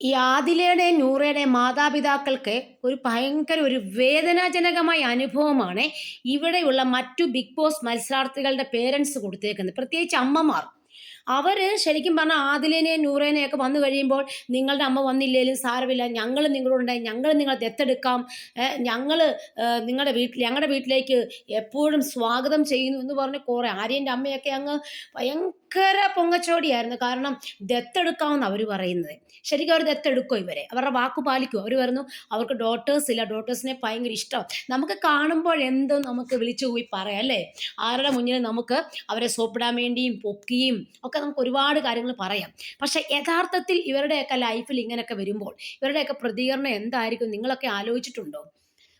ഈ ആദിലയുടെ നൂറയുടെ മാതാപിതാക്കൾക്ക് ഒരു ഭയങ്കര ഒരു വേദനാജനകമായ അനുഭവമാണ് ഇവിടെയുള്ള മറ്റു ബിഗ് ബോസ് മത്സരാർത്ഥികളുടെ പേരൻസ് കൊടുത്തേക്കുന്നത്. പ്രത്യേകിച്ച് അമ്മമാർ. അവർ ശരിക്കും പറഞ്ഞാൽ ആദിലേനെയും നൂറേനെയൊക്കെ വന്നു കഴിയുമ്പോൾ നിങ്ങളുടെ അമ്മ വന്നില്ലേലും സാരമില്ല. ഞങ്ങൾ നിങ്ങളുണ്ടായി ഞങ്ങൾ നിങ്ങളെ ദത്തെടുക്കാം. ഞങ്ങൾ നിങ്ങളുടെ വീട്ടിൽ ഞങ്ങളുടെ വീട്ടിലേക്ക് എപ്പോഴും സ്വാഗതം ചെയ്യുന്നു എന്ന് പറഞ്ഞ് കുറേ ആര്യന്റെ അമ്മയൊക്കെ അങ്ങ് ഭയങ്കര പൊങ്ങച്ചോടിയായിരുന്നു. കാരണം ദത്തെടുക്കാമെന്ന് അവർ പറയുന്നത്. ശരിക്കും അവർ ദത്തെടുക്കും ഇവരെ? അവരുടെ വാക്ക് പാലിക്കും? അവർ പറഞ്ഞു അവർക്ക് ഡോട്ടേഴ്സ് ഇല്ല. ഡോട്ടേഴ്സിനെ ഭയങ്കര ഇഷ്ടം. നമുക്ക് കാണുമ്പോൾ എന്തും നമുക്ക് വിളിച്ചു പോയി പറയാം അല്ലേ? ആരുടെ മുന്നിൽ നമുക്ക് അവരെ സോപ്പിടാൻ വേണ്ടിയും പൊക്കിയും ഒക്കെ നമുക്ക് ഒരുപാട് കാര്യങ്ങൾ പറയാം. പക്ഷേ യഥാർത്ഥത്തിൽ ഇവരുടെയൊക്കെ ലൈഫിൽ ഇങ്ങനെയൊക്കെ വരുമ്പോൾ ഇവരുടെയൊക്കെ പ്രതികരണം എന്തായിരിക്കും നിങ്ങളൊക്കെ ആലോചിച്ചിട്ടുണ്ടോ?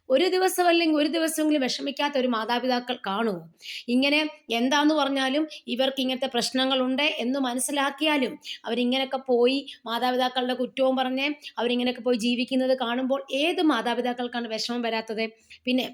ഒരു ദിവസം അല്ലെങ്കിൽ ഒരു ദിവസമെങ്കിലും വിഷമിക്കാത്ത ഒരു മാതാപിതാക്കൾ കാണുമോ? ഇങ്ങനെ എന്താന്ന് പറഞ്ഞാലും ഇവർക്ക് ഇങ്ങനത്തെ പ്രശ്നങ്ങളുണ്ട് എന്ന് മനസ്സിലാക്കിയാലും അവരിങ്ങനെയൊക്കെ പോയി മാതാപിതാക്കളുടെ കുറ്റവും പറഞ്ഞ് അവരിങ്ങനെയൊക്കെ പോയി ജീവിക്കുന്നത് കാണുമ്പോൾ ഏത് മാതാപിതാക്കൾക്കാണ് വിഷമം വരാത്തത്? പിന്നെ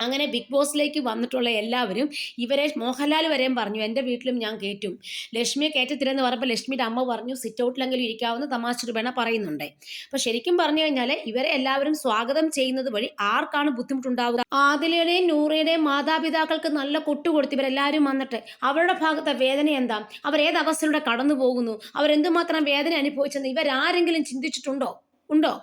അങ്ങനെ ബിഗ് ബോസിലേക്ക് വന്നിട്ടുള്ള എല്ലാവരും ഇവരെ മോഹൻലാൽ വരെയും പറഞ്ഞു എന്റെ വീട്ടിലും ഞാൻ കയറ്റും ലക്ഷ്മിയെ കയറ്റത്തില്ലെന്ന് പറഞ്ഞപ്പോൾ ലക്ഷ്മിയുടെ അമ്മ പറഞ്ഞു സിറ്റ് ഔട്ടിലെങ്കിലും ഇരിക്കാവുന്ന തമാശ രൂപേണ പറയുന്നുണ്ട്. അപ്പോൾ ശരിക്കും പറഞ്ഞു കഴിഞ്ഞാൽ ഇവരെ എല്ലാവരും സ്വാഗതം ചെയ്യുന്നത് വഴി ആർക്കാണ് ബുദ്ധിമുട്ടുണ്ടാവുക? ആദിലയുടെയും നൂറയുടെയും മാതാപിതാക്കൾക്ക് നല്ല കൊട്ടു കൊടുത്ത് ഇവരെല്ലാവരും വന്നിട്ട് അവരുടെ ഭാഗത്തെ വേദന എന്താ? അവർ ഏത് അവസ്ഥയിലൂടെ കടന്നു പോകുന്നു അവരെന്തുമാത്രം വേദന അനുഭവിച്ചെന്ന് ഇവരാരെങ്കിലും ചിന്തിച്ചിട്ടുണ്ടോ? ഉണ്ടോ?